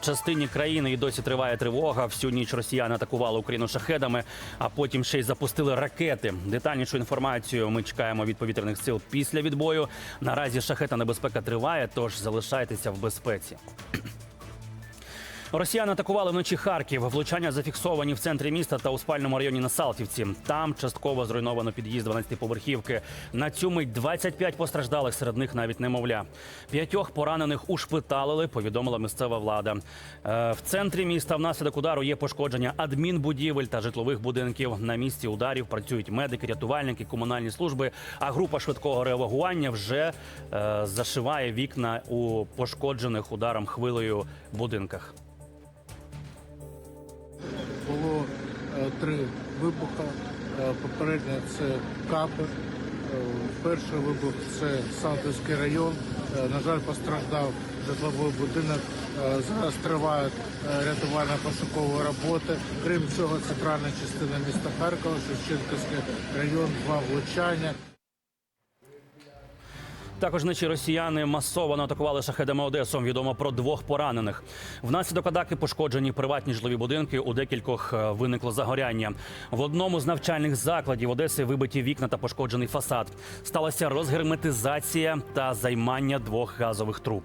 частині країни і досі триває тривога. Всю ніч росіяни атакували Україну шахедами, а потім ще й запустили ракети. Детальнішу інформацію ми чекаємо від повітряних сил після відбою. Наразі шахета небезпека триває, тож залишайтеся в безпеці. Росіяни атакували вночі Харків. Влучання зафіксовані в центрі міста та у спальному районі на Салтівці. Там частково зруйновано під'їзд 12-поверхівки. На цю мить 25 постраждалих, серед них навіть немовля. П'ятьох поранених ушпиталили, повідомила місцева влада. Е, В центрі міста внаслідок удару є пошкодження адмінбудівель та житлових будинків. На місці ударів працюють медики, рятувальники, комунальні служби. А група швидкого реагування вже е, зашиває вікна у пошкоджених ударом хвилею будинках. Три вибухи. Попередня це Капи. Е, Перший вибух це Салтівський район. Е, На жаль, постраждав житловий будинок. Е, Зараз тривають е, рятувально-пошукові роботи. Крім цього, центральна частина міста Харкова, Шевченківський район, два влучання. Також вночі росіяни масово атакували шахедами Одесу. Відомо про двох поранених. Внаслідок атаки пошкоджені приватні житлові будинки. У декількох е, виникло загоряння. В одному з навчальних закладів Одеси вибиті вікна та пошкоджений фасад. Сталася розгерметизація та займання двох газових труб.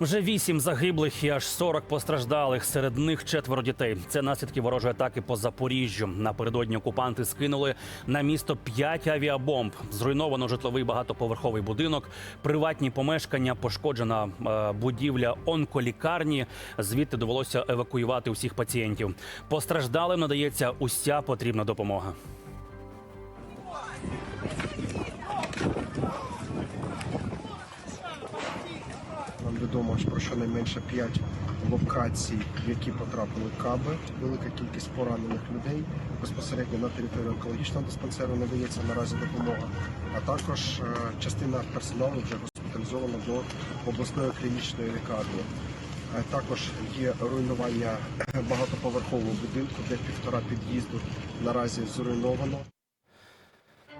Вже вісім загиблих і аж 40 постраждалих. Серед них четверо дітей. Це наслідки ворожої атаки по Запоріжжю. Напередодні окупанти скинули на місто п'ять авіабомб. Зруйновано житловий багатоповерховий будинок, приватні помешкання, пошкоджена е, будівля онколікарні. Звідти довелося евакуювати усіх пацієнтів. Постраждалим надається уся потрібна допомога. Нам відомо про щонайменше 5 локацій, в які потрапили каби. Велика кількість поранених людей. Безпосередньо на території онкологічного диспансеру надається наразі допомога. А також е, частина персоналу вже госпіталізована до обласної клінічної лікарні. Е, Також є руйнування багатоповерхового будинку, де півтора під'їзду наразі зруйновано.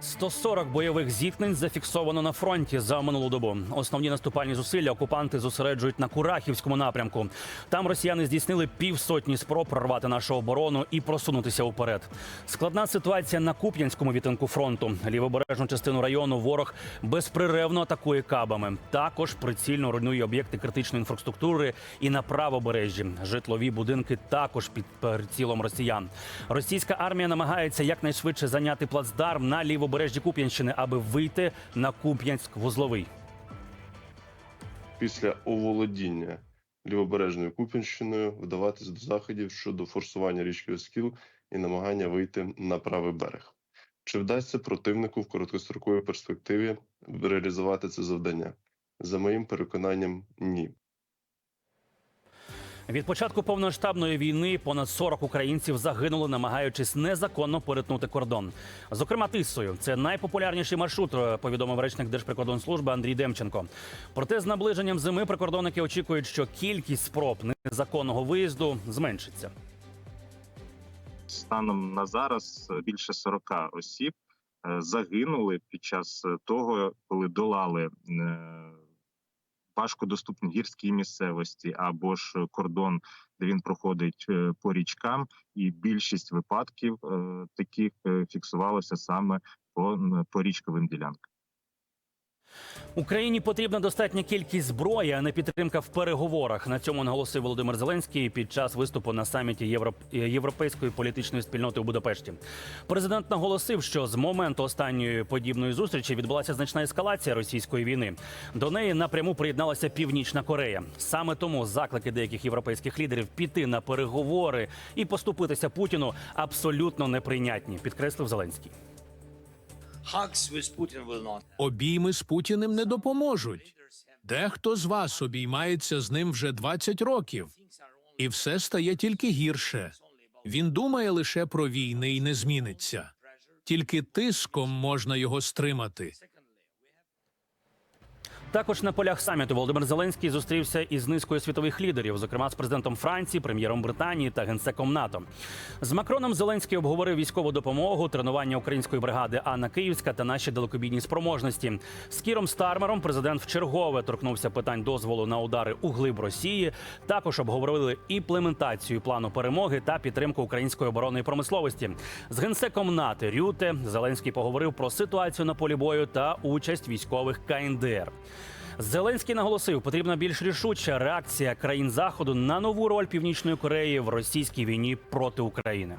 140 бойових зіткнень зафіксовано на фронті за минулу добу. Основні наступальні зусилля окупанти зосереджують на Курахівському напрямку. Там росіяни здійснили півсотні спроб прорвати нашу оборону і просунутися вперед. Складна ситуація на Куп'янському відтинку фронту. Лівобережну частину району ворог безпреревно атакує кабами. Також прицільно руйнує об'єкти критичної інфраструктури і на правобережжі. Житлові будинки також під прицілом росіян. Російська армія намагається якнайшвидше зайняти плацдарм на лівобережжі Куп'янщини, аби вийти на Куп'янськ-Вузловий. після оволодіння лівобережною Куп'янщиною вдаватися до заходів щодо форсування річки Оскіл і намагання вийти на правий берег. Чи вдасться противнику в короткостроковій перспективі реалізувати це завдання? За моїм переконанням, ні. Від початку повномасштабної війни понад 40 українців загинули, намагаючись незаконно перетнути кордон. Зокрема, тисою це найпопулярніший маршрут, е, повідомив речник Держприкордонслужби Андрій Демченко. Проте з наближенням зими прикордонники очікують, що кількість спроб незаконного виїзду зменшиться. станом на зараз е, більше 40 осіб е, загинули під час того, коли долали важкодоступні гірські місцевості або ж кордон, де він проходить е, по річкам, і більшість випадків е, таких е, фіксувалося саме по, по річковим ділянкам. Україні потрібна достатня кількість зброї, а не підтримка в переговорах. На цьому наголосив Володимир Зеленський під час виступу на саміті Європ... Європейської політичної спільноти у Будапешті. Президент наголосив, що з моменту останньої подібної зустрічі відбулася значна ескалація російської війни. До неї напряму приєдналася Північна Корея. Саме тому заклики деяких європейських лідерів піти на переговори і поступитися Путіну абсолютно неприйнятні, підкреслив Зеленський. Обійми з Путіним не допоможуть. Дехто з вас обіймається з ним вже 20 років, і все стає тільки гірше. Він думає лише про війни і не зміниться. Тільки тиском можна його стримати. Також на полях саміту Володимир Зеленський зустрівся із низкою світових лідерів, зокрема з президентом Франції, прем'єром Британії та генсеком НАТО. З Макроном Зеленський обговорив військову допомогу, тренування української бригади Анна Київська та наші далекобійні спроможності. З Кіром Стармером президент вчергове торкнувся питань дозволу на удари у глиб Росії. Також обговорили імплементацію плану перемоги та підтримку української оборонної промисловості. З генсеком НАТО Рюте Зеленський поговорив про ситуацію на полі бою та участь військових КНДР. Зеленський наголосив, потрібна більш рішуча реакція країн заходу на нову роль Північної Кореї в російській війні проти України.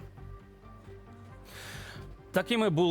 Такими були.